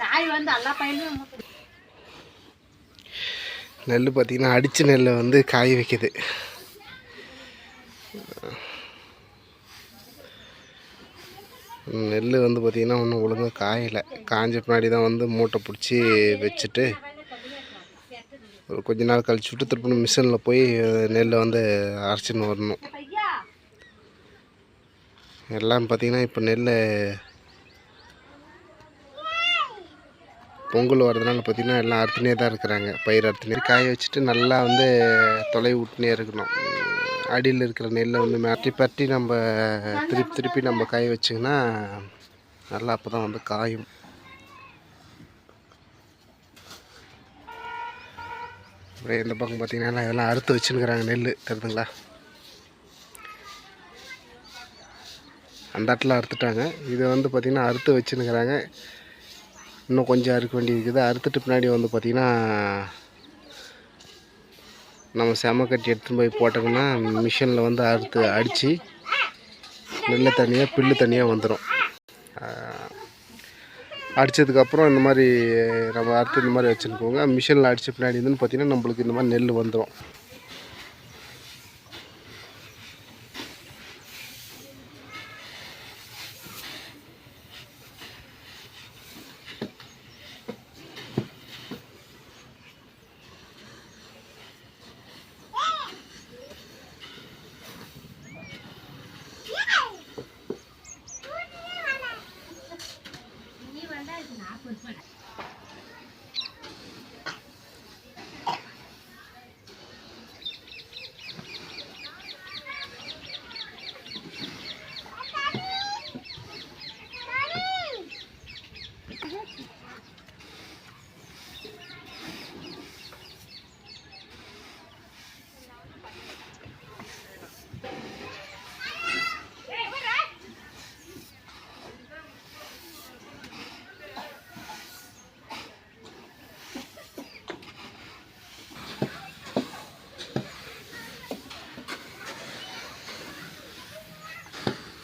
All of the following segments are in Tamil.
நாய் வந்து எல்லா பயிலுமே நெல் பார்த்திங்கன்னா அடித்த நெல்லை வந்து காய வைக்குது. நெல் வந்து பார்த்திங்கன்னா ஒன்றும் ஒழுங்காக காயலை. காஞ்ச பின்னாடி தான் வந்து மூட்டை பிடிச்சி வச்சுட்டு ஒரு கொஞ்ச நாள் கழிச்சு விட்டு திருப்பி மிஷினில் போய் நெல்லை வந்து அரைச்சின்னு வரணும். எல்லாம் பார்த்திங்கன்னா இப்போ நெல் பொங்கல் வரதுனால பார்த்திங்கன்னா எல்லாம் அறுத்துனே தான் இருக்கிறாங்க. பயிர் அறுத்துனே. காய வச்சுட்டு நல்லா வந்து தொலை விட்டுனே இருக்கணும். அடியில் இருக்கிற நெல்லை வந்து மாற்றி பற்றி நம்ம திருப்பி திருப்பி நம்ம காய வச்சிங்கன்னா நல்லா அப்போ தான் வந்து காயும். அப்படியே இந்த பக்கம் பார்த்திங்கன்னா எல்லாம் அறுத்து வச்சுன்னுக்குறாங்க நெல் தெரியுதுங்களா அந்த இடத்துல அறுத்துட்டாங்க. இதை வந்து பார்த்திங்கன்னா அறுத்து வச்சுன்னுக்குறாங்க இன்னும் கொஞ்சம் அறுக்க வேண்டியிருக்குது. அறுத்துட்டு பின்னாடி வந்து பார்த்திங்கன்னா நம்ம செம கட்டி எடுத்துன்னு போய் போட்டோம்னா மிஷினில் வந்து அறுத்து அடித்து நெல்லை தனியாக பில்லு தனியாக வந்துடும் அடித்ததுக்கப்புறம் இந்த மாதிரி நம்ம அறுத்து இந்த மாதிரி வச்சுருக்கோங்க. மிஷினில் அடித்த பின்னாடி வந்து பார்த்திங்கன்னா நம்மளுக்கு இந்த மாதிரி நெல் வந்துடும்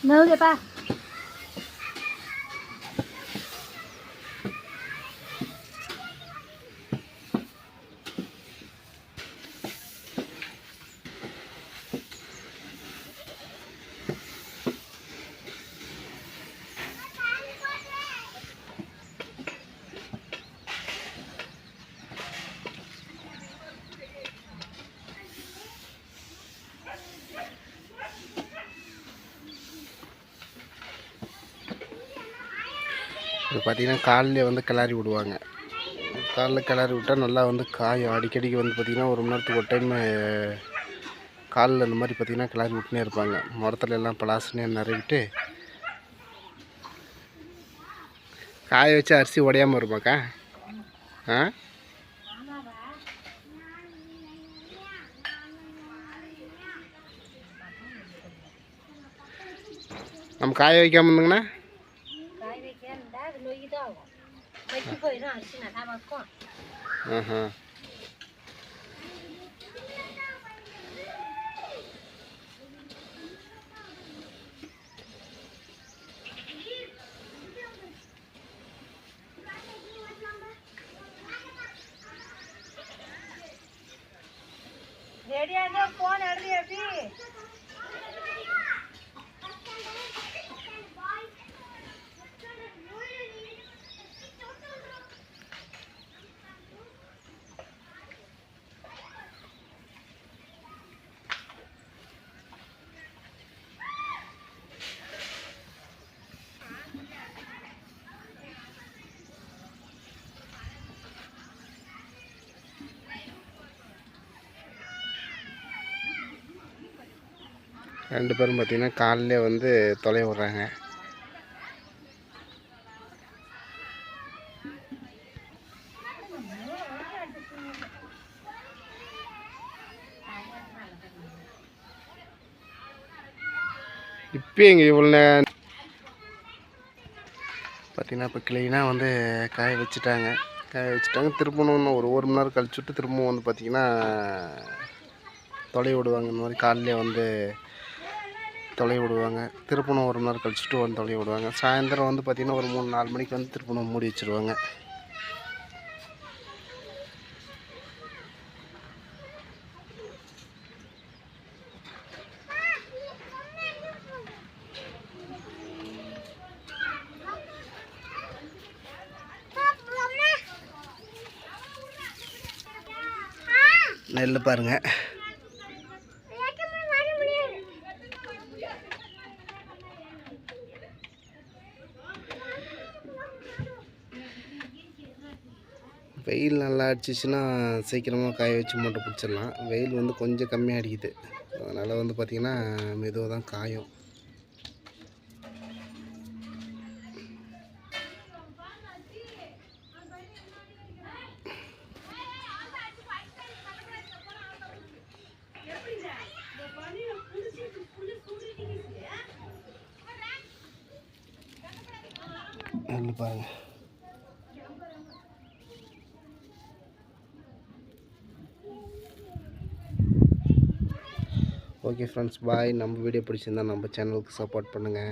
Nữ 吧 இது பார்த்திங்கன்னா காலையில் வந்து கிளறி விடுவாங்க. காலைல கிளறி விட்டால் நல்லா வந்து காயும். அடிக்கடிக்கு வந்து பார்த்திங்கன்னா ஒரு மணி நேரத்துக்கு ஒரு டைம் காலில் இந்த மாதிரி பார்த்திங்கன்னா கிளறி விட்டுனே இருப்பாங்க. முறத்துல எல்லாம் பலாசுனே நிறைவிட்டு காய வச்சு அரிசி உடையாமல் இருப்பாக்கா? ஆ? நம்ம காய வைக்காமல் இருந்தோங்கன்னா Ready, I'm not going to be a bee. ரெண்டு பேரும் பார்த்தீங்கன்னா காலிலே வந்து தொலை விட்றாங்க. இப்போ இங்கே இவ்வளோ பார்த்தீங்கன்னா இப்போ கிளீனாக வந்து காய வச்சுட்டாங்க. காய வச்சுட்டாங்க. திரும்பணும் ஒரு ஒரு மணி நேரம் கழிச்சுட்டு திரும்பவும் வந்து பார்த்திங்கன்னா தொலை விடுவாங்க. இந்த மாதிரி காலையிலே வந்து தொலை விடுவாங்க திருப்பணம் ஒரு நாள் கழிச்சுட்டு வந்து தொலை விடுவாங்க சாயந்தரம் வந்து பார்த்திங்கன்னா ஒரு மூணு நாலு மணிக்கு வந்து திருப்பணம் மூடி வச்சுருவாங்க. நெல் பாருங்கள் வெயில் நல்லா அடிச்சிச்சுன்னா சீக்கிரமாக காய வச்சு மூட்டை பிடிச்சிடலாம் வெயில் வந்து கொஞ்சம் கம்மியாக அடிக்குது அதனால் வந்து பார்த்திங்கன்னா மெதுவாக தான் காயும் பாருங்கள் ஓகே ஃப்ரெண்ட்ஸ் பாய் நம்ம வீடியோ பிடிச்சிருந்தா நம்ம சேனலுக்கு சப்போர்ட் பண்ணுங்கள்